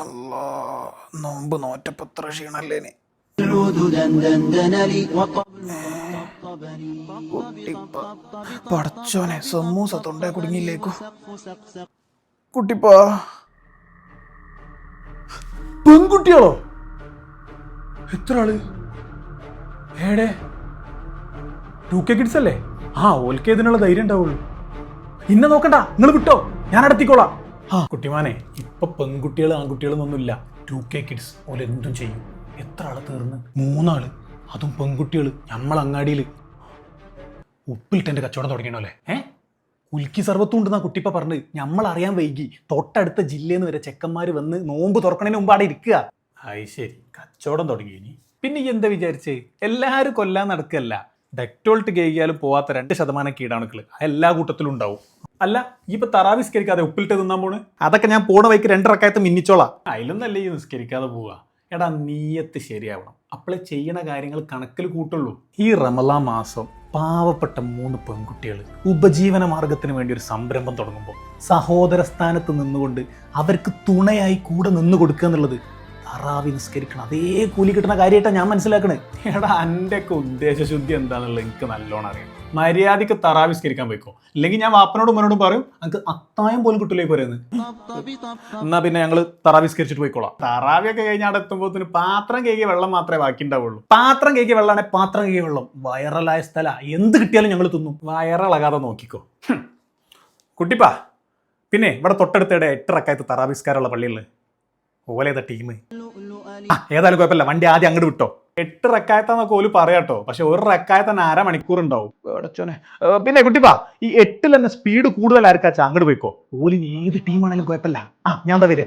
അല്ലാ നോമ്പ് നോറ്റപ്പോ എത്ര ക്ഷീണല്ലേന് പടച്ചോനെ സമൂസ തൊണ്ട കുടുങ്ങിയില്ലേക്കു. കുട്ടിപ്പാ. പെൺകുട്ടികളോ എത്ര ആൾ? ഏടേ? ടു കെ കിഡ്സ് അല്ലേ? ആ ഓൽക്കേതിനുള്ള ധൈര്യം ഉണ്ടാവുള്ളൂ. ഇന്നെ നോക്കണ്ട നിങ്ങൾ വിട്ടോ. ഞാൻ അടുത്തിക്കോളാം. കുട്ടിമാനെ ഇപ്പൊ പെൺകുട്ടികൾ ആൺകുട്ടികളൊന്നുമില്ല. ടു കെ കിഡ്സ് ഓലെ എന്തും ചെയ്യും. എത്ര ആൾ തീർന്ന്? മൂന്നാൾ. അതും പെൺകുട്ടികൾ നമ്മൾ അങ്ങാടിയിൽ ഉപ്പിലിട്ടെന്റെ കച്ചവടം തുടങ്ങിയണല്ലേ ഏ? കുൽക്കി സർവത്തും ഉണ്ടെന്നാ കുട്ടിപ്പ പറഞ്ഞ് നമ്മൾ അറിയാൻ വൈകി. തൊട്ടടുത്ത ജില്ലയിൽ നിന്ന് വരെ ചെക്കന്മാർ വന്ന് നോമ്പ് തുറക്കണതിന് മുമ്പ് അവിടെ ഇരിക്കുക. അത് ശരി. കച്ചവടം തുടങ്ങി ഇനി. പിന്നെ ഈ എന്താ വിചാരിച്ചേ? എല്ലാവരും കൊല്ലാൻ നടക്കല്ല ഡെക്ടോൾട്ട് കേൾക്കിയാലും പോവാത്ത രണ്ട് ശതമാനം കീടാണുക്കൾ എല്ലാ കൂട്ടത്തിലും ഉണ്ടാവും. അല്ല ഈ ഇപ്പൊ തറാ നിസ്കരിക്കാതെ ഉപ്പിലിട്ട് തിന്നാൻ പോണ്? അതൊക്കെ ഞാൻ പോണ വൈക്ക് രണ്ടറക്കായത്ത് മിന്നിച്ചോളാം. അതിലൊന്നല്ലേ ഈ നിസ്കരിക്കാതെ പോവുക എടാ നീയത്ത് ശരിയാവണം. അപ്പോളെ ചെയ്യണ കാര്യങ്ങൾ കണക്കിൽ കൂട്ടുള്ളൂ. ഈ റമലാ മാസം പാവപ്പെട്ട മൂന്ന് പെൺകുട്ടികൾ ഉപജീവന മാർഗത്തിന് വേണ്ടി ഒരു സംരംഭം തുടങ്ങുമ്പോൾ സഹോദര സ്ഥാനത്ത് നിന്നുകൊണ്ട് അവർക്ക് തുണയായി കൂടെ നിന്ന് കൊടുക്കുക എന്നുള്ളത് തറാവി നിസ്കരിക്കണം അതേ കൂലി കിട്ടുന്ന കാര്യമായിട്ടാണ് ഞാൻ മനസ്സിലാക്കണേ. എടാ എന്റെ ഒക്കെ ഉദ്ദേശശുദ്ധി എന്താണെന്നുള്ളത് എനിക്ക് നല്ലോണം അറിയാം. മര്യാദയ്ക്ക് തറാവിസ്കരിക്കാൻ പോയിക്കോ. അല്ലെങ്കിൽ ഞാൻ വാപ്പനോടും ഉമ്മനോടും പറയും അങ്ങക്ക് അത്തായം പോലും കിട്ടില്ലേ പോരുന്നത് എന്നാ പിന്നെ ഞങ്ങൾ തറാവിസ്കരിച്ചിട്ട് പോയിക്കോളാം. തറാവിയൊക്കെ കഴിഞ്ഞാൽ എത്തുമ്പോൾ പാത്രം കേക്കിയ വെള്ളം മാത്രമേ ബാക്കി ഉണ്ടാവുള്ളൂ. പാത്രം കേക്കിയ വെള്ളമാണെ പാത്രം കേക്കിയ വെള്ളം. വൈറലായ സ്ഥല. എന്ത് കിട്ടിയാലും ഞങ്ങൾ തിന്നും. വയറിളകാതെ നോക്കിക്കോ. കുട്ടിപ്പാ പിന്നെ ഇവിടെ തൊട്ടടുത്തിടെ എട്ട് റക്കായത്ത് തറാവിസ്കാരുള്ള പള്ളികളിൽ ഓലേതാ ടീം ഏതായാലും കുഴപ്പമില്ല. വണ്ടി ആദ്യം അങ്ങോട്ട് വിട്ടോ. എട്ട് റക്കായത്താന്നൊക്കെ ഓൽ പറയാട്ടോ. പക്ഷെ ഒരു റക്കായത്തന്നെ അര മണിക്കൂർ ഉണ്ടാവും പിന്നെ കുട്ടിപ്പാ ഈ എട്ടിൽ തന്നെ സ്പീഡ് കൂടുതൽ ആർക്കാച്ചാ അങ്ങോട്ട് പോയിക്കോ. ഓലിന് ഏത് ടീമാണെങ്കിലും കുഴപ്പമില്ല. ആ ഞാൻ എന്താ വരിക?